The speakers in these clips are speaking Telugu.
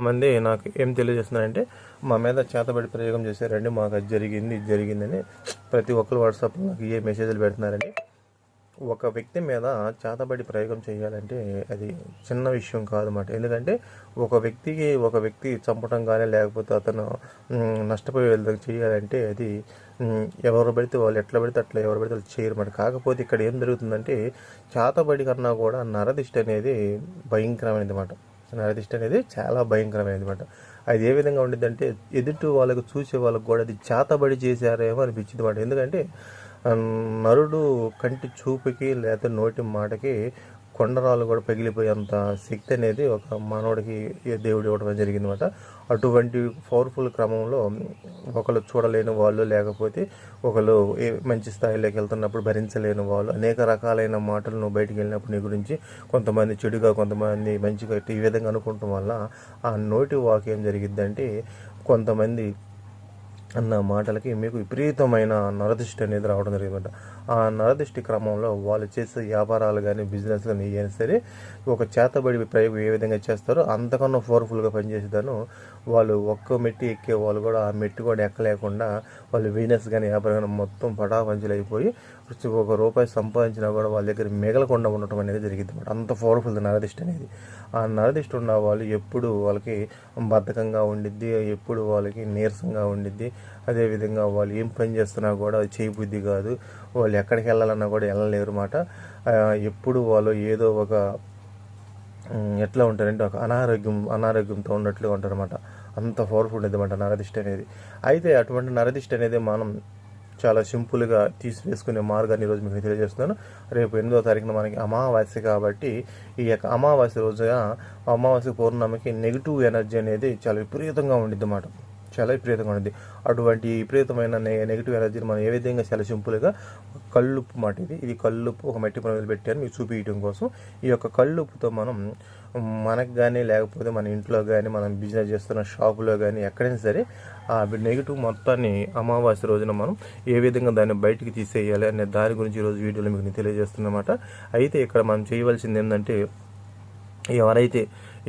మంది నాకు ఏం తెలియజేస్తున్నారంటే మా మీద చేతబడి ప్రయోగం చేశారండి మాకు అది జరిగింది ఇది జరిగిందని ప్రతి ఒక్కరు వాట్సాప్లో నాకు ఏ మెసేజ్లు పెడుతున్నారండి ఒక వ్యక్తి మీద చేతబడి ప్రయోగం చేయాలంటే అది చిన్న విషయం కాదన్నమాట. ఎందుకంటే ఒక వ్యక్తికి ఒక వ్యక్తి చంపడం కానీ లేకపోతే అతను నష్టపోయే విధంగా చేయాలంటే అది ఎవరు పడితే వాళ్ళు ఎట్లా పడితే అట్లా ఎవరు పడితే వాళ్ళు చేయరు మాట కాకపోతే ఇక్కడ ఏం జరుగుతుందంటే చేతబడి కన్నా కూడా నరదిష్టి అనేది భయంకరమైనది అన్నమాట నరదిష్టి అనేది చాలా భయంకరమైనది అనమాట అది ఏ విధంగా ఉండిద్దంటే ఎదుటి వాళ్ళకు చూసే వాళ్ళకు కూడా అది చేతబడి చేశారేమో అనిపించింది అనమాట ఎందుకంటే నరుడు కంటి చూపుకి లేదా నోటి మాటకి కొండరాలు కూడా పగిలిపోయేంత శక్తి అనేది ఒక మానవుడికి దేవుడు ఇవ్వడం జరిగింది అనమాట అటువంటి పవర్ఫుల్ క్రమంలో ఒకళ్ళు చూడలేని వాళ్ళు లేకపోతే ఒకళ్ళు ఏ మంచి స్థాయిలోకి వెళ్తున్నప్పుడు భరించలేని వాళ్ళు అనేక రకాలైన మాటలు నువ్వు బయటికి వెళ్ళినప్పుడు నీ గురించి కొంతమంది చెడుగా కొంతమంది మంచిగా ఈ విధంగా అనుకుంటాం వల్ల ఆ నోటి వాక్ ఏం జరిగిద్దంటే కొంతమంది అన్న మాటలకి మీకు విపరీతమైన నరదృష్టి అనేది రావడం జరిగిందంట. ఆ నరదృష్టి క్రమంలో వాళ్ళు చేసే వ్యాపారాలు కానీ బిజినెస్ కానీ ఏదైనా సరే ఒక చేతబడి ప్రయోగం ఏ విధంగా చేస్తారో అంతకన్నా పవర్ఫుల్గా పనిచేసేదాను వాళ్ళు ఒక్క మెట్టి ఎక్కే వాళ్ళు కూడా ఆ మెట్టి కూడా ఎక్కలేకుండా వాళ్ళు బిజినెస్ కానీ వ్యాపారం కానీ మొత్తం పటాపంచలు అయిపోయి ప్రతి ఒక రూపాయి సంపాదించినా కూడా వాళ్ళ దగ్గర మిగలకుండా ఉండటం అనేది జరిగింది అనమాట అంత పవర్ఫుల్ నరదిష్టి అనేది. ఆ నరదిష్టి ఉన్న వాళ్ళు ఎప్పుడు వాళ్ళకి బద్ధకంగా ఉండిద్ది ఎప్పుడు వాళ్ళకి నీరసంగా ఉండిద్ది. అదేవిధంగా వాళ్ళు ఏం పని చేస్తున్నా కూడా అది చేయబుద్ధి కాదు. వాళ్ళు ఎక్కడికి వెళ్ళాలన్నా కూడా వెళ్ళలేరు అన్నమాట. ఎప్పుడు వాళ్ళు ఏదో ఒక ఎట్లా ఉంటారంటే ఒక అనారోగ్యం అనారోగ్యంతో ఉన్నట్లుగా ఉంటారన్నమాట. అంత పవర్ఫుల్ ఉంటుంది అనమాట నరదిష్టి అనేది. అయితే అటువంటి నరదిష్టి అనేది మనం చాలా సింపుల్గా తీసివేసుకునే మార్గాన్ని ఈరోజు మీకు తెలియజేస్తున్నాను. రేపు ఎనిమిదో తారీఖున మనకి అమావాస్య కాబట్టి ఈ యొక్క అమావాస్య రోజుగా అమావాస్య పౌర్ణమికి నెగిటివ్ ఎనర్జీ అనేది చాలా విపరీతంగా ఉండిద్ది అన్నమాట. చాలా విపరీతంగా ఉంది అటువంటి విపరీతమైన నెగిటివ్ ఎనర్జీని మనం ఏ విధంగా చాలా సింపుల్గా కళ్ళుప్పు మాట ఇది. ఇది కళ్ళుప్పు ఒక మట్టి పనులు పెట్టాను. మీకు చూపించడం కోసం. ఈ యొక్క కల్లుప్పుతో మనం మనకు కానీ లేకపోతే మన ఇంట్లో కానీ మనం బిజినెస్ చేస్తున్న షాపులో కానీ ఎక్కడైనా సరే ఆ నెగిటివ్ మొత్తాన్ని అమావాస్య రోజున మనం ఏ విధంగా దాన్ని బయటికి తీసేయాలి అనే దాని గురించి ఈరోజు వీడియోలో మీకు తెలియజేస్తున్నమాట. అయితే ఇక్కడ మనం చేయవలసింది ఏంటంటే ఎవరైతే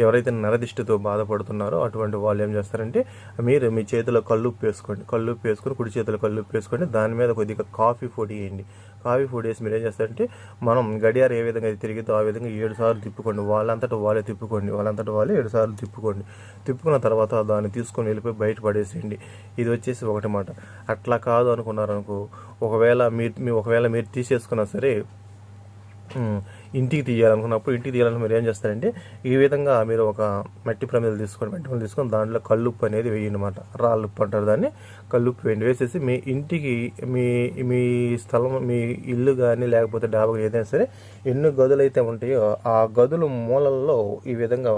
ఎవరైతే నరదిష్టితో బాధపడుతున్నారో అటువంటి వాళ్ళు ఏం చేస్తారంటే మీరు మీ చేతిలో కల్లుప్పు వేసుకోండి. కళ్ళు వేసుకొని కుడి చేతిలో కళ్ళు వేసుకోండి దాని మీద కొద్దిగా కాఫీ పొడి వేయండి. కాఫీ పొడి వేసి మీరు ఏం చేస్తారంటే మనం గడియారం ఏ విధంగా అయితే తిరిగితే ఆ విధంగా ఏడు సార్లు తిప్పుకోండి. వాళ్ళంతటా వాళ్ళే తిప్పుకోండి. వాళ్ళంతటా వాళ్ళే ఏడు సార్లు తిప్పుకోండి. తిప్పుకున్న తర్వాత దాన్ని తీసుకొని వెళ్ళిపోయి బయట పడేసేయండి. ఇది వచ్చేసి ఒకటి మాట. అట్లా కాదు అనుకున్నారనుకో ఒకవేళ మీరు మీ ఒకవేళ మీరు తీసేసుకున్నా సరే ఇంటికి తీయాలనుకున్నప్పుడు ఇంటికి తీయాలనుకున్న మీరు ఏం చేస్తారంటే ఈ విధంగా మీరు ఒక మట్టి ప్రమిదలు తీసుకొని మట్టి ప్రమిదలు తీసుకొని దాంట్లో కల్లుప్పు అనేది వేయండి అనమాట రాళ్ళుప్పు అంటారు దాన్ని. కల్లుప్పు వేయండి. వేసేసి మీ ఇంటికి మీ మీ స్థలం మీ ఇల్లు కానీ లేకపోతే డాబా ఏదైనా సరే ఎన్ని గదులు అయితే ఉంటాయో ఆ గదుల మూలల్లో ఈ విధంగా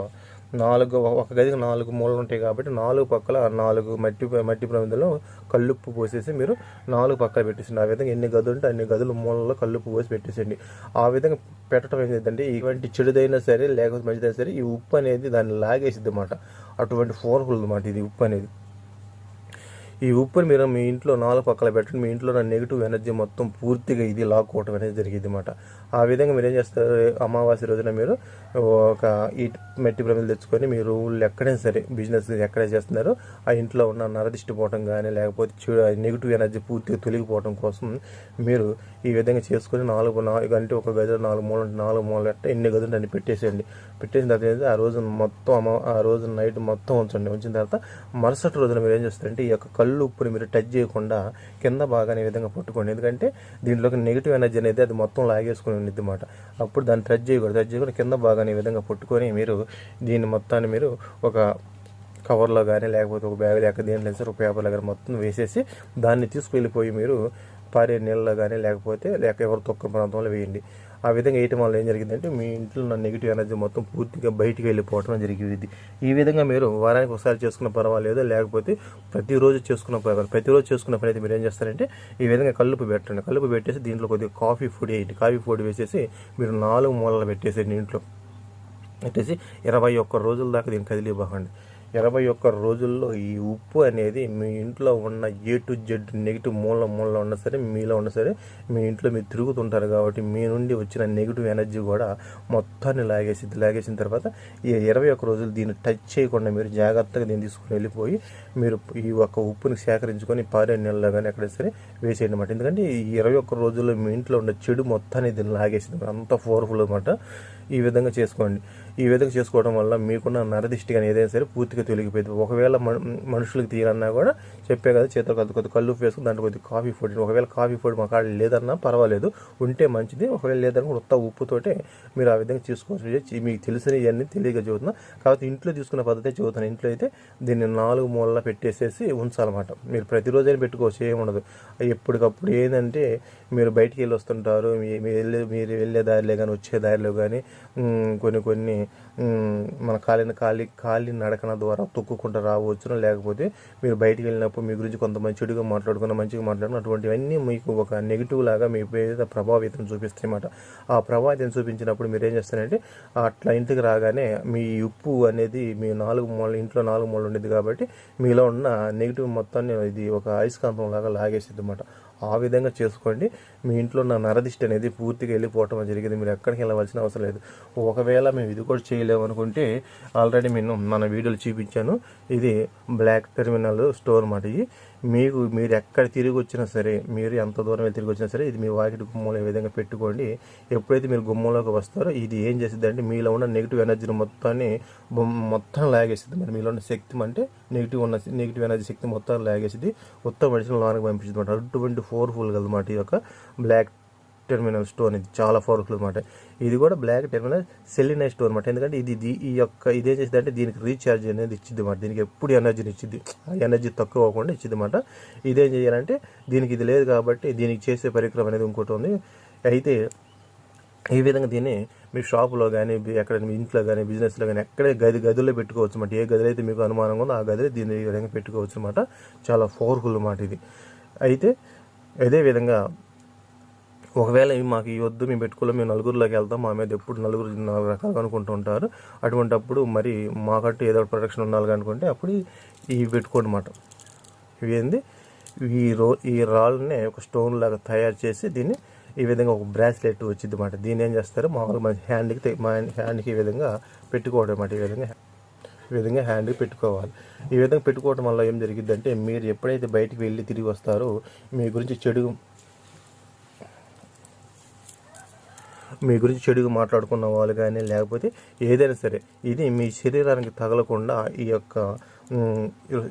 నాలుగు ఒక గదికి నాలుగు మూలలు ఉంటాయి కాబట్టి నాలుగు పక్కల నాలుగు మట్టి మట్టి ప్రమిదలో కల్లుప్పు పోసేసి మీరు నాలుగు పక్కల పెట్టేసండి ఆ విధంగా ఎన్ని గదులు ఉంటే అన్ని గదుల మూలలో కల్లుప్పు పోసి పెట్టేసండి ఆ విధంగా పెట్టడం ఏంటంటే ఇటువంటి చెడుదైనా సరే లేకపోతే మంచిదైనా సరే ఈ ఉప్పు అనేది దాన్ని లాగేసిద్ది అన్నమాట అటువంటి ఫోర్ఫుల్ అన్నమాట ఇది ఉప్పు అనేది. ఈ ఉప్పుని మీరు మీ ఇంట్లో నాలుగు పక్కల పెట్టండి. మీ ఇంట్లో ఉన్న నెగిటివ్ ఎనర్జీ మొత్తం పూర్తిగా ఇది లాక్కోవటం అనేది జరిగింది అనమాట ఆ విధంగా మీరు ఏం చేస్తారు? అమావాస్య రోజున మీరు ఒక ఈ మెట్టి ప్రమిలు తెచ్చుకొని మీరు ఊళ్ళో ఎక్కడైనా సరే బిజినెస్ ఎక్కడ చేస్తున్నారో ఆ ఇంట్లో ఉన్న నరదిష్టి పోవటం కానీ లేకపోతే చెడు నెగిటివ్ ఎనర్జీ పూర్తిగా తొలగిపోవడం కోసం మీరు ఈ విధంగా చేసుకొని నాలుగు నాలుగు అంటే ఒక గదిలో నాలుగు మూలలు నాలుగు మూలలు అంటే ఎన్ని గదులు అన్ని పెట్టేసేయండి. పెట్టేసిన తర్వాత ఆ రోజు మొత్తం అమ- ఆ రోజు నైట్ మొత్తం ఉంచండి. ఉంచిన తర్వాత మరుసటి రోజున మీరు ఏం చేస్తారంటే ఈ యొక్క కళ్ళు ఉప్పుని మీరు టచ్ చేయకుండా కింద బాగానే ఈ విధంగా పట్టుకోండి. ఎందుకంటే దీంట్లోకి నెగిటివ్ ఎనర్జీ అనేది అది మొత్తం లాగేసుకుని ఉండిద్ది అనమాట అప్పుడు దాన్ని టచ్ చేయకూడదు. టచ్ చేయకుండా కింద బాగానే ఈ విధంగా పట్టుకొని మీరు దీన్ని మొత్తాన్ని మీరు ఒక కవర్లో కానీ లేకపోతే ఒక బ్యాగ్ లేక దేంట్లో సరే ఒక పేపర్లో కానీ మొత్తం వేసేసి దాన్ని తీసుకువెళ్ళిపోయి మీరు పారే నీళ్ళలో కానీ లేకపోతే లేక ఎవరు తొక్క ప్రాంతంలో వేయండి. ఆ విధంగా వేయటం వల్ల ఏం జరిగిందంటే మీ ఇంట్లో ఉన్న నెగిటివ్ ఎనర్జీ మొత్తం పూర్తిగా బయటికి వెళ్ళిపోవటం జరిగింది. ఈ విధంగా మీరు వారానికి ఒకసారి చేసుకున్న పర్వాలేదు లేకపోతే ప్రతిరోజు చేసుకున్న పర్వాలేదు ప్రతిరోజు చేసుకున్న పని అయితే మీరు ఏం చేస్తారంటే ఈ విధంగా కల్లుపు పెట్టండి. కల్లుపు పెట్టేసి దీంట్లో కొద్దిగా కాఫీ పొడి వేయండి. కాఫీ పొడి వేసేసి మీరు నాలుగు మూలలు పెట్టేసేయండి ఇంట్లో. పెట్టేసి ఇరవై ఒక్క రోజుల దాకా దీన్ని కదిలిపోకండి ఇరవై ఒక్క రోజుల్లో ఈ ఉప్పు అనేది మీ ఇంట్లో ఉన్న ఏ టు జెడ్ నెగిటివ్ మూల మూలలో ఉన్నా సరే మీలో ఉన్నా సరే మీ ఇంట్లో మీరు తిరుగుతుంటారు కాబట్టి మీ నుండి వచ్చిన నెగిటివ్ ఎనర్జీ కూడా మొత్తాన్ని లాగేసింది లాగేసిన తర్వాత ఈ ఇరవై ఒక్క రోజులు దీన్ని టచ్ చేయకుండా మీరు జాగ్రత్తగా దీన్ని తీసుకుని వెళ్ళిపోయి మీరు ఈ ఒక్క ఉప్పుని సేకరించుకొని పారే నీళ్ళలో కానీ ఎక్కడ సరే వేసేయండి అనమాట ఎందుకంటే ఈ ఇరవై ఒక్క రోజుల్లో మీ ఇంట్లో ఉన్న చెడు మొత్తాన్ని దీన్ని లాగేసింది. అంత పవర్ఫుల్ అనమాట ఈ విధంగా చేసుకోండి. ఈ విధంగా చేసుకోవడం వల్ల మీకున్న నరదిష్టి కానీ ఏదైనా సరే పూర్తిగా తొలగిపోయింది. ఒకవేళ మనుషులకు తీయాలన్నా కూడా చెప్పే కదా చేతిలో కొద్ది కొద్ది కళ్ళు వేసుకుని దాంట్లో కొద్ది కాఫీ పొడి. ఒకవేళ కాఫీ పొడి మా కాడ లేదన్నా పర్వాలేదు ఉంటే మంచిది. ఒకవేళ లేదన్నా ఉత్త ఉప్పుతోటే మీరు ఆ విధంగా తీసుకోవచ్చు మీకు తెలిసిన ఇవన్నీ తెలియక చదువుతున్నా కాబట్టి ఇంట్లో తీసుకున్న పద్ధతి చెబుతాను ఇంట్లో అయితే దీన్ని నాలుగు మూలలా పెట్టేసేసి ఉంచాలన్నమాట. మీరు ప్రతిరోజు అయినా పెట్టుకోవచ్చు ఏముండదు ఎప్పటికప్పుడు ఏంటంటే మీరు బయటికి వెళ్ళి వస్తుంటారు మీ- మీరు వెళ్ళే మీరు వెళ్ళే దారిలో కానీ వచ్చే దారిలో కానీ కొన్ని కొన్ని మన కాలిన కాలి కాలి నడకన ద్వారా తొక్కుకుంటూ రావచ్చును. లేకపోతే మీరు బయటికి వెళ్ళినప్పుడు మీ గురించి కొంతమంది చెడుగా మాట్లాడుకున్న మంచిగా మాట్లాడుకున్న అటువంటివన్నీ మీకు ఒక నెగిటివ్ లాగా మీ మీద ప్రభావితం చూపిస్తాయి అన్నమాట. ఆ ప్రభావితం చూపించినప్పుడు మీరు ఏం చేస్తారంటే అట్లా ఇంటికి రాగానే మీ ఉప్పు అనేది మీ నాలుగు మూల ఇంట్లో నాలుగు మూలలు ఉండేది కాబట్టి మీలో ఉన్న నెగిటివ్ మొత్తాన్ని ఇది ఒక అయస్కాంతం లాగా లాగేసింది అన్నమాట. ఆ విధంగా చేసుకోండి. మీ ఇంట్లో నా నరదిష్టి అనేది పూర్తిగా వెళ్ళిపోవటం జరిగింది. మీరు ఎక్కడికి వెళ్ళవలసిన అవసరం లేదు. ఒకవేళ మేము ఇది కూడా చేయలేము అనుకుంటే ఆల్రెడీ నేను మన వీడియోలు చూపించాను. ఇది బ్లాక్ టెర్మినల్ స్టోర్ మాట ఇది. మీకు మీరు ఎక్కడ తిరిగి వచ్చినా సరే మీరు ఎంత దూరం వెళ్ళి తిరిగి వచ్చినా సరే ఇది మీ వాకిటి గుమ్మంలో ఏ విధంగా పెట్టుకోండి. ఎప్పుడైతే మీరు గుమ్మంలోకి వస్తారో ఇది ఏం చేస్తుంది అంటే మీలో ఉన్న నెగిటివ్ ఎనర్జీని మొత్తాన్ని మొత్తం లాగేస్తుంది. మరి మీలో ఉన్న శక్తి అంటే నెగిటివ్ ఉన్న నెగిటివ్ ఎనర్జీ శక్తి మొత్తం లాగేసింది మొత్తం మనిషిని లోనకి పంపించింది అనమాట అటువంటి ఫోర్ఫుల్ అనమాట ఈ యొక్క బ్లాక్ టెర్మినల్ స్టోన్ ఇది చాలా పవర్ఫుల్ అనమాట ఇది కూడా బ్లాక్ టెర్మినల్ సెలినైజ్ స్టోన్ అనమాట ఎందుకంటే ఇది ఈ యొక్క ఇదే చేసింది అంటే దీనికి రీఛార్జ్ అనేది ఇచ్చింది అనమాట దీనికి ఎప్పుడు ఎనర్జీని ఇచ్చింది ఆ ఎనర్జీ తక్కువ అవ్వకుండా ఇచ్చింది అనమాట ఇదేం చేయాలంటే దీనికి ఇది లేదు కాబట్టి దీనికి చేసే పరికరం అనేది ఇంకోటి ఉంది. అయితే ఈ విధంగా దీన్ని మీ షాపులో కానీ ఎక్కడ మీ ఇంట్లో కానీ బిజినెస్లో కానీ ఎక్కడే గది గదిలో పెట్టుకోవచ్చు అనమాట ఏ గదిలో అయితే మీకు అనుమానంగా ఉందో ఆ గదిలో దీన్ని ఈ విధంగా పెట్టుకోవచ్చు అనమాట చాలా పవర్ఫుల్ అన్నమాట ఇది. అయితే అదే విధంగా ఒకవేళ ఇవి మాకు ఈ వద్దు మేము పెట్టుకోలేదు మేము నలుగురిలోకి వెళ్తాం మా మీద ఎప్పుడు నలుగురు నాలుగు రకాలుగా అనుకుంటూ ఉంటారు. అటువంటప్పుడు మరి మాకంటూ ఏదో ప్రొటెక్షన్ ఉండాలి అనుకుంటే అప్పుడు ఇవి పెట్టుకోండి మాట ఇవి ఏంది? ఈ రో ఈ రాళ్ళని ఒక స్టోన్ లాగా తయారు చేసి దీన్ని ఈ విధంగా ఒక బ్రాస్లెట్ వచ్చింది అన్నమాట. దీన్ని ఏం చేస్తారు? మామూలుగా మన హ్యాండ్కి మా హ్యాండ్కి ఈ విధంగా పెట్టుకోవడం అన్నమాట. ఈ విధంగా ఈ విధంగా హ్యాండ్కి పెట్టుకోవాలి. ఈ విధంగా పెట్టుకోవడం వల్ల ఏం జరిగిద్దంటే మీరు ఎప్పుడైతే బయటికి వెళ్ళి తిరిగి వస్తారో మీ గురించి చెడు మీ గురించి చెడుగా మాట్లాడుకున్న వాళ్ళు కానీ లేకపోతే ఏదైనా సరే ఇది మీ శరీరానికి తగలకుండా ఈ యొక్క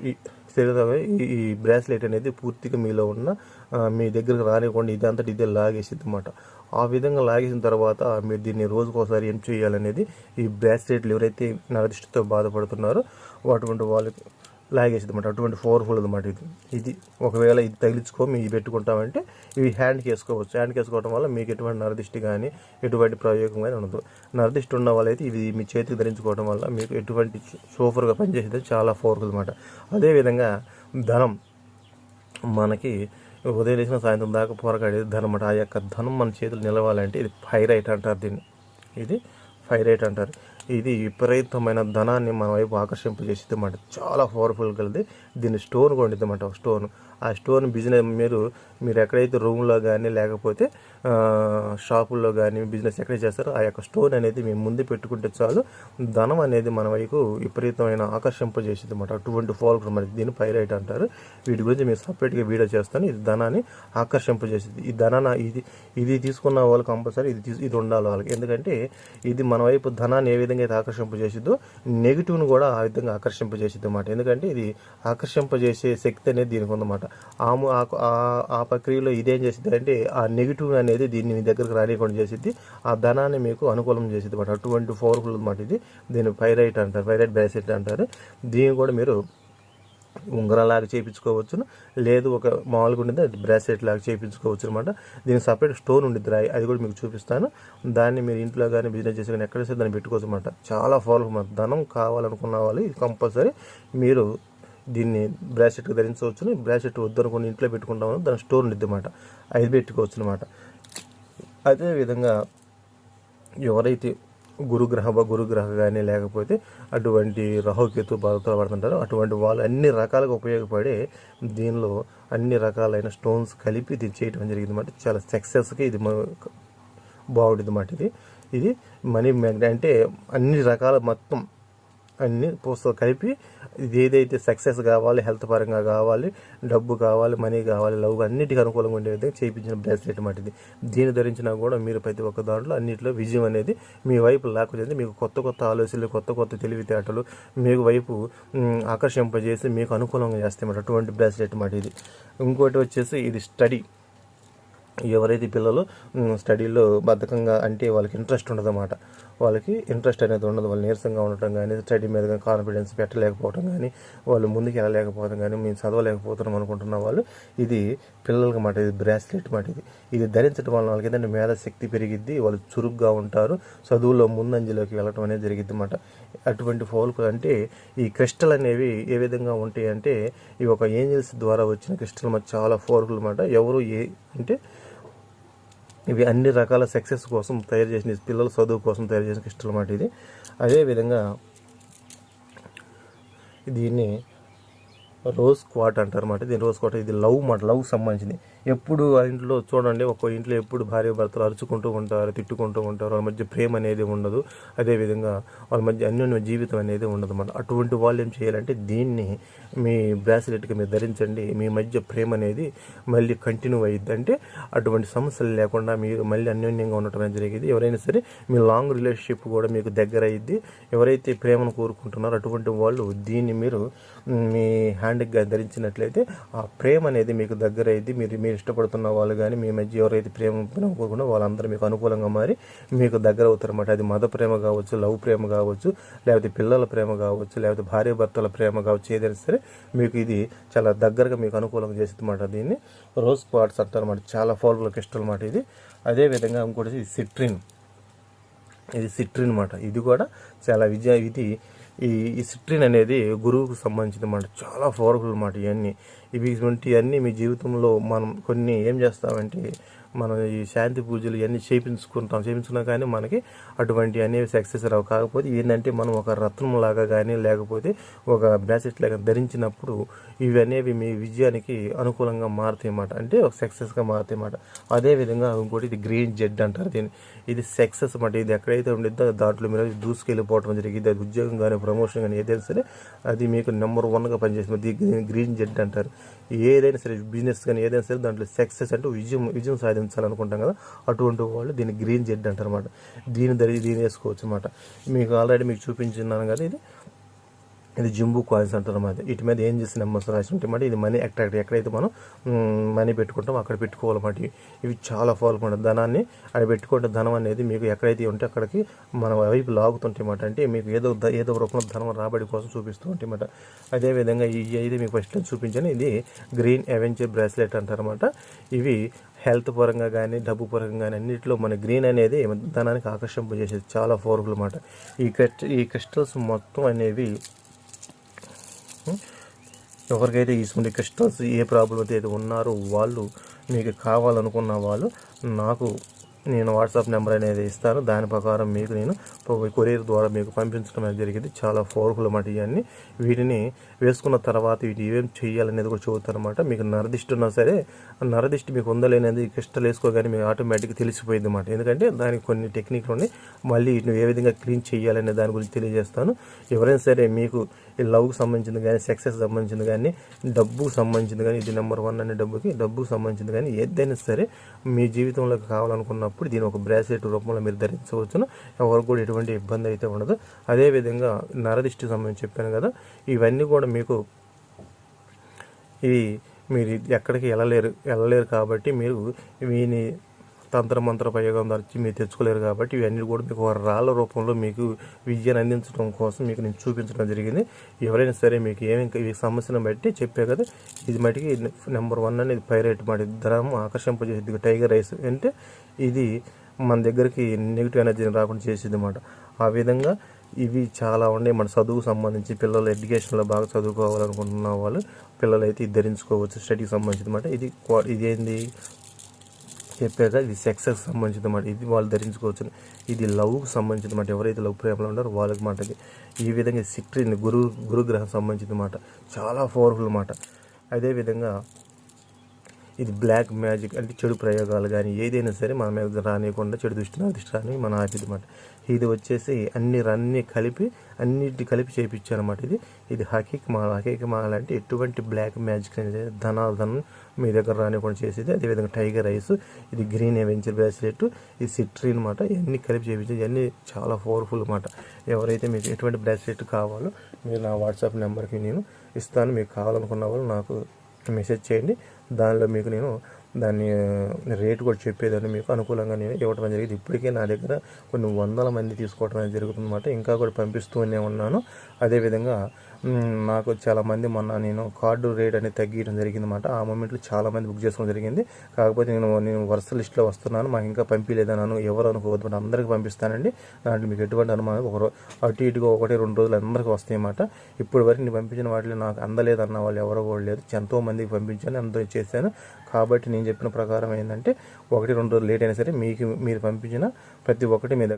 ఈ శరీరం ఈ- ఈ బ్రాస్లెట్ అనేది పూర్తిగా మీలో ఉన్న మీ దగ్గరకు రానివ్వకుండా ఇదంతా ఇదే లాగేసింది అనమాట ఆ విధంగా లాగేసిన తర్వాత మీరు దీన్ని రోజుకోసారి ఏం చేయాలనేది ఈ బ్రాస్లెట్లు ఎవరైతే నరదిష్టితో బాధపడుతున్నారో అటువంటి వాళ్ళకి లాగేసింది అనమాట అటువంటి పవర్ఫుల్ అనమాట ఇది. ఇది ఒకవేళ ఇది తగిలించుకో ఇది పెట్టుకుంటామంటే ఇవి హ్యాండ్కి వేసుకోవచ్చు హ్యాండ్కి వేసుకోవడం వల్ల మీకు ఎటువంటి నరదిష్టి కానీ ఎటువంటి ప్రయోగం కానీ ఉండదు. నరదిష్టి ఉన్న వాళ్ళైతే ఇది మీ చేతికి ధరించుకోవడం వల్ల మీకు ఎటువంటి సూపర్గా పనిచేసేది చాలా పవర్ఫుల్ అనమాట అదేవిధంగా ధనం. మనకి ఉదయం లేచిన సాయంత్రం దాకా పోరగాడేది ధనం అనమాట ఆ యొక్క ధనం మన చేతులు నిలవాలంటే ఇది ఫైరైట్ అంటారు దీన్ని. ఇది ఫైరైట్ అంటారు. ఇది విపరీతమైన ధనాన్ని మన వైపు ఆకర్షింపజేసేది అన్నమాట. చాలా పవర్ఫుల్ కలిది దీన్ని స్టోన్ కూడా అన్నమాట స్టోన్ ఆ స్టోన్ బిజినెస్ మీరు మీరు ఎక్కడైతే రూమ్లో కానీ లేకపోతే షాపుల్లో కానీ బిజినెస్ ఎక్కడ చేస్తారో ఆ యొక్క స్టోన్ అనేది మేము ముందు పెట్టుకుంటే చాలు. ధనం అనేది మన వైపు విపరీతమైన ఆకర్షింపజేసింది అనమాట అటువంటి ఫాల్ మరి దీన్ని పైరైట్ అంటారు. వీటి గురించి మేము సపరేట్గా వీడియో చేస్తాను. ఇది ధనాన్ని ఆకర్షింపజేసింది. ఈ ధనాన్ని ఇది ఇది తీసుకున్న వాళ్ళు కంపల్సరీ ఇది తీసు- ఇది ఉండాలి వాళ్ళకి. ఎందుకంటే ఇది మన వైపు ధనాన్ని ఏ విధంగా అయితే ఆకర్షింపజేసిద్దో నెగిటివ్ను కూడా ఆ విధంగా ఆకర్షింపజేసిద్ది అనమాట ఎందుకంటే ఇది ఆకర్షింపజేసే శక్తి అనేది దీనికి ఉందన్నమాట. ఆ ఆ- ప్రక్రియలో ఇదేం చేసిద్ది అంటే ఆ నెగిటివ్ అనేది దీన్ని మీ దగ్గరకు రానియకుండా చేసిద్ది. ఆ ధనాన్ని మీకు అనుకూలం చేసిద్ది అనమాట అటువంటి పవర్ఫుల్ అనమాట ఇది. దీన్ని పైరైట్ అంటారు పైరైట్ బ్రాసెట్ అంటారు. దీన్ని కూడా మీరు ఉంగరంలాగా చేయించుకోవచ్చును. లేదు ఒక మామూలుగా ఉండేది? అది బ్రాస్లెట్ లాగా చేయించుకోవచ్చు అనమాట దీనికి సపరేట్ స్టోన్ ఉండిద్ది రాయి. అది కూడా మీకు చూపిస్తాను. దాన్ని మీరు ఇంట్లో కానీ బిజినెస్ చేసి కానీ ఎక్కడ సరే దాన్ని పెట్టుకోవచ్చు అనమాట చాలా ఫాలో ధనం కావాలనుకున్న వాళ్ళు ఇది కంపల్సరీ. మీరు దీన్ని బ్రాసెట్కి ధరించవచ్చు బ్రాసెట్ వద్దనుకుని ఇంట్లో పెట్టుకుంటామని దాని స్టోన్ ఉండిద్ది అనమాట అది పెట్టుకోవచ్చు అనమాట అదేవిధంగా ఎవరైతే గురుగ్రహ గురుగ్రహ కానీ లేకపోతే అటువంటి రాహుకేతు బాధతో పడుతుంటారో అటువంటి వాళ్ళు అన్ని రకాలుగా ఉపయోగపడే దీనిలో అన్ని రకాలైన స్టోన్స్ కలిపి ఇది చేయడం జరిగింది అన్నమాట. చాలా సక్సెస్కి ఇది మ- బాగుంటుంది అన్నమాట ఇది. ఇది మనీ మ్యాగ్నెట్ అంటే అన్ని రకాల మొత్తం అన్ని పుస్తకాలు కలిపి ఇది ఏదైతే సక్సెస్ కావాలి హెల్త్ పరంగా కావాలి డబ్బు కావాలి మనీ కావాలి లవ్ అన్నిటికీ అనుకూలంగా ఉండే విధంగా చేయించిన బ్రాస్లెట్ మాటిది ఇది. దీన్ని ధరించినా కూడా మీరు ప్రతి ఒక్క దాంట్లో అన్నింటిలో విజయం అనేది మీ వైపు లేకపోతే మీకు కొత్త కొత్త ఆలోచనలు కొత్త కొత్త తెలివితేటలు మీకు వైపు ఆకర్షింపజేసి మీకు అనుకూలంగా చేస్తాయి అటువంటి బ్రాస్లెట్ మాటిది ఇది. ఇంకోటి వచ్చేసి ఇది స్టడీ ఎవరైతే పిల్లలు స్టడీలో బద్ధకంగా అంటే వాళ్ళకి ఇంట్రెస్ట్ ఉండదన్నమాట. వాళ్ళకి ఇంట్రెస్ట్ అనేది ఉండదు. వాళ్ళు నీరసంగా ఉండటం కానీ స్టడీ మీద కానీ కాన్ఫిడెన్స్ పెట్టలేకపోవడం కానీ వాళ్ళు ముందుకు వెళ్ళలేకపోవడం కానీ మేము చదవలేకపోతున్నాం అనుకుంటున్న వాళ్ళు ఇది పిల్లలకి మాట ఇది బ్రాస్లెట్ మాట ఇది. ఇది ధరించడం వల్ల వాళ్ళకి ఏంటంటే మేధశక్తి పెరిగిద్ది వాళ్ళు చురుగ్గా ఉంటారు చదువులో ముందంజలోకి వెళ్ళటం అనేది జరిగిద్ది అన్నమాట అటువంటి ఫోల్కు అంటే ఈ క్రిస్టల్ అనేవి ఏ విధంగా ఉంటాయి అంటే ఈ ఒక ఏంజల్స్ ద్వారా వచ్చిన క్రిస్టల్ మరి చాలా ఫోర్కులు అన్నమాట ఎవరు ఏ అంటే ఇవి అన్ని రకాల సక్సెస్ కోసం తయారు చేసిన పిల్లల చదువు కోసం తయారు చేసిన క్రిస్టల్ అన్నమాట ఇది. అదేవిధంగా దీన్ని రోజ్ క్వాట్ అంటారు అన్నమాట దీని రోజ్ క్వాట్ ఇది లవ్ మాట. లవ్ సంబంధించింది. ఎప్పుడు ఆ ఇంట్లో చూడండి ఒక ఇంట్లో ఎప్పుడు భార్య భర్తలు అరుచుకుంటూ ఉంటారు తిట్టుకుంటూ ఉంటారు వాళ్ళ మధ్య ప్రేమ అనేది ఉండదు. అదేవిధంగా వాళ్ళ మధ్య అన్యోన్య జీవితం అనేది ఉండదు అన్నమాట. అటువంటి వాళ్ళు ఏం చేయాలంటే దీన్ని మీ బ్రాస్లెట్కి మీరు ధరించండి మీ మధ్య ప్రేమ అనేది మళ్ళీ కంటిన్యూ అయ్యిద్ది అంటే అటువంటి సమస్యలు లేకుండా మీరు మళ్ళీ అన్యోన్యంగా ఉండటం అనేది జరిగేది. ఎవరైనా సరే మీ లాంగ్ రిలేషన్షిప్ కూడా మీకు దగ్గర అయ్యిద్ది ఎవరైతే ప్రేమను కోరుకుంటున్నారో అటువంటి వాళ్ళు దీన్ని మీరు మీ హ్యాండ్కి ధరించినట్లయితే ఆ ప్రేమ అనేది మీకు దగ్గర అయ్యిద్ది మీరు మీరు ఇష్టపడుతున్న వాళ్ళు కానీ మీ మధ్య ఎవరైతే ప్రేమ కోరుకున్నా వాళ్ళందరూ మీకు అనుకూలంగా మారి మీకు దగ్గర అవుతారు అనమాట అది మత ప్రేమ కావచ్చు లవ్ ప్రేమ కావచ్చు లేకపోతే పిల్లల ప్రేమ కావచ్చు లేకపోతే భార్య భర్తల ప్రేమ కావచ్చు ఏదైనా సరే మీకు ఇది చాలా దగ్గరగా మీకు అనుకూలంగా చేస్తుంది అన్నమాట దీన్ని. రోజ్ పాట్స్ అంటారు అన్నమాట చాలా ఫాల్ఫుల్ క్రిస్టల్ అన్నమాట ఇది. అదేవిధంగా ఇంకోటి సిట్రిన్. ఇది సిట్రిన్ అనమాట ఇది కూడా చాలా విజయ ఇది ఈ ఈ సిట్రిన్ అనేది గురువుకు సంబంధించింది అన్నమాట. చాలా పవర్ఫుల్ అనమాట ఇవన్నీ. ఇవి ఇటువంటివన్నీ మీ జీవితంలో మనం కొన్ని ఏం చేస్తామంటే మనం ఈ శాంతి పూజలు ఇవన్నీ చేయించుకుంటాం చేయించుకున్నా కానీ మనకి అటువంటి అనేవి సక్సెస్ రావు. కాకపోతే ఏంటంటే మనం ఒక రత్నం లాగా కానీ లేకపోతే ఒక బ్రాసెట్ లాగా ధరించినప్పుడు ఇవి అనేవి మీ విజయానికి అనుకూలంగా మారుతాయి అన్నమాట. అంటే ఒక సక్సెస్గా మారుతాయి అన్నమాట. అదేవిధంగా ఇంకోటి ఇది గ్రీన్ జెడ్ అంటారు దీన్ని. ఇది సక్సెస్ అన్నమాట. ఇది ఎక్కడైతే ఉండిద్దో దాంట్లో మీరు దూసుకెళ్ళిపోవడం జరిగింది. అది ఉద్యోగం కానీ ప్రమోషన్ కానీ ఏదైనా సరే అది మీకు నెంబర్ వన్గా పనిచేస్తుంది. గ్రీన్ జెడ్ అంటారు. ఏదైనా సరే బిజినెస్ కానీ ఏదైనా సరే దాంట్లో సక్సెస్ అంటే విజయం విజయం సాధించాలనుకుంటాం కదా అటువంటి వాళ్ళు దీన్ని గ్రీన్ జెడ్ అంటారు అనమాట దీని ధరి దీని వేసుకోవచ్చు అనమాట మీకు ఆల్రెడీ మీకు చూపించున్నాను కదా ఇది. ఇది జింబు కాయిన్స్ అంటారు అనమాట వీటి మీద ఏం చేసిన నెంబర్స్ రాసి ఉంటే అన్నమాట ఇది మనీ అట్రాక్ట్ ఎక్కడైతే మనం మనీ పెట్టుకుంటామో అక్కడ పెట్టుకోవాలన్నమాట. ఇవి. ఇవి చాలా ఫాల్ ధనాన్ని అక్కడ పెట్టుకుంటే ధనం అనేది మీకు ఎక్కడైతే ఉంటే అక్కడికి మన వైపు లాగుతుంటాయి అంటే మీకు ఏదో ఏదో రూపంలో ధనం రాబడి కోసం చూపిస్తూ ఉంటాయి అన్నమాట. అదేవిధంగా ఈ అయితే మీకు ఫస్ట్ చూపించాను. ఇది గ్రీన్ అవెంచర్ బ్రాస్లెట్ అంటారన్నమాట. ఇవి హెల్త్ పరంగా కానీ డబ్బు పరంగా కానీ అన్నింటిలో మన గ్రీన్ అనేది ధనానికి ఆకర్షింపజేసేది. చాలా పవర్ఫుల్ అన్నమాట ఈ క్రిస్ట్ ఈ క్రిస్టల్స్ మొత్తం అనేవి ఎవరికైతే ఇటువంటి క్రిస్టల్స్ ఏ ప్రాబ్లం అయితే ఉన్నారో వాళ్ళు మీకు కావాలనుకున్న వాళ్ళు నాకు నేను వాట్సాప్ నెంబర్ అనేది ఇస్తాను. దాని ప్రకారం మీకు నేను కొరియర్ ద్వారా మీకు పంపించడం అనేది జరిగింది. చాలా పవర్ఫుల్ అన్నమాట ఇవన్నీ. వీటిని వేసుకున్న తర్వాత వీటి ఏం చేయాలనేది కూడా చెబుతాను అనమాట మీకు నరదిష్టి ఉన్నా సరే నరదిష్టి మీకు ఉందలేనేది క్రిస్టల్ వేసుకోగానే మీకు ఆటోమేటిక్గా తెలిసిపోయింది అనమాట ఎందుకంటే దానికి కొన్ని టెక్నిక్లు ఉన్నాయి. మళ్ళీ వీటిని ఏ విధంగా క్లీన్ చేయాలనే దాని గురించి తెలియజేస్తాను. ఎవరైనా సరే మీకు లవ్కి సంబంధించింది కానీ సక్సెస్ సంబంధించింది కానీ డబ్బుకు సంబంధించింది కానీ ఇది నెంబర్ వన్ అనే డబ్బుకి డబ్బుకు సంబంధించింది కానీ ఏదైనా సరే మీ జీవితంలోకి కావాలనుకున్నప్పుడు దీని ఒక బ్రాస్లెట్ రూపంలో మీరు ధరించవచ్చును. ఎవరికి కూడా ఎటువంటి ఇబ్బంది అయితే ఉండదు. అదేవిధంగా నరదిష్టి సంబంధించి చెప్పాను కదా ఇవన్నీ కూడా మీకు ఇవి మీరు ఎక్కడికి వెళ్ళలేరు వెళ్ళలేరు కాబట్టి మీరు వీని తంత్ర మంత్ర ప్రయోగం ధరించి మీరు తెచ్చుకోలేరు కాబట్టి ఇవన్నీ కూడా మీకు రాళ్ళ రూపంలో మీకు విద్యను అందించడం కోసం మీకు నేను చూపించడం జరిగింది. ఎవరైనా సరే మీకు ఏమి సమస్యను బట్టి చెప్పే కదా ఇది మటుకి నెంబర్ వన్ అనేది పైరేట్ మాట. ధనం ఆకర్షింపజేసేది టైగర్ రైస్ అంటే ఇది మన దగ్గరికి నెగిటివ్ ఎనర్జీని రాకుండా చేసేది అనమాట ఆ విధంగా ఇవి చాలా ఉన్నాయి. మన చదువుకు సంబంధించి పిల్లలు ఎడ్యుకేషన్లో బాగా చదువుకోవాలనుకుంటున్న వాళ్ళు పిల్లలు అయితే ఇది ధరించుకోవచ్చు. స్టడీకి సంబంధించి అనమాట ఇది క్వా- ఇది ఏంది? చెప్పాక ఇది సెక్స్కి సంబంధించిన మాట ఇది వాళ్ళు ధరించుకోవచ్చు. ఇది లవ్కి సంబంధించిన మాట ఎవరైతే లవ్ ప్రేమలో ఉన్నారో వాళ్ళకి మాట ఇది ఈ విధంగా సిట్రిన్ గురు గురుగ్రహం సంబంధించిన మాట చాలా పవర్ఫుల్ మాట అదేవిధంగా ఇది బ్లాక్ మ్యాజిక్ అంటే చెడు ప్రయోగాలు కానీ ఏదైనా సరే మన మీద రానియకుండా చెడు దృష్టిని దృష్టి రాని మన ఆపిది అనమాట ఇది వచ్చేసి అన్ని రన్ని కలిపి అన్నిటి కలిపి చేయించారన్నమాట ఇది. ఇది హకీక్ మాల హకీక్ మాల అంటే ఎటువంటి బ్లాక్ మ్యాజిక్ అనేది ధనాధనం మీ దగ్గర రానివ్వకుండా చేసేది. అదేవిధంగా టైగర్ ఐస్ ఇది గ్రీన్ అవెంచర్ బ్రాస్లెట్ ఇది సిట్రీ అనమాట ఇవన్నీ కలిపి చేయించేది ఇవన్నీ చాలా పవర్ఫుల్ అనమాట ఎవరైతే మీకు ఎటువంటి బ్రాస్లెట్ కావాలో మీరు నా వాట్సాప్ నెంబర్కి నేను ఇస్తాను. మీకు కావాలనుకున్న వాళ్ళు నాకు మెసేజ్ చేయండి. దానిలో మీకు నేను దాన్ని రేటు కూడా చెప్పేదాన్ని మీకు అనుకూలంగా నేను ఇవ్వడం జరిగింది. ఇప్పటికే నా దగ్గర కొన్ని వందల మంది తీసుకోవడం అనేది జరుగుతుందన్నమాట. ఇంకా కూడా పంపిస్తూనే ఉన్నాను. అదేవిధంగా నాకు చాలామంది మొన్న నేను కార్డు రేట్ అనేది తగ్గించడం జరిగిందన్నమాట. ఆ మూమెంట్లో చాలామంది బుక్ చేసుకోవడం జరిగింది. కాకపోతే నేను నేను వరుస లిస్ట్లో వస్తున్నాను. మాకు ఇంకా పంపించలేదన్నాను. ఎవరు అనుకోవద్దు అందరికీ పంపిస్తానండి. దాంట్లో మీకు ఎటువంటి అనుమానం ఒక అటు ఇటుగా ఒకటి రెండు రోజులు అందరికీ వస్తాయి అన్నమాట ఇప్పుడు వరకు నేను పంపించిన వాటిలో నాకు అందలేదన్న వాళ్ళు ఎవరో కూడా లేదు ఎంతో మందికి పంపించాను అందరూ చేశాను. కాబట్టి నేను చెప్పిన ప్రకారం ఏంటంటే ఒకటి రెండు రోజులు లేట్ అయినా సరే మీకు మీరు పంపించిన ప్రతి ఒక్కటి మీద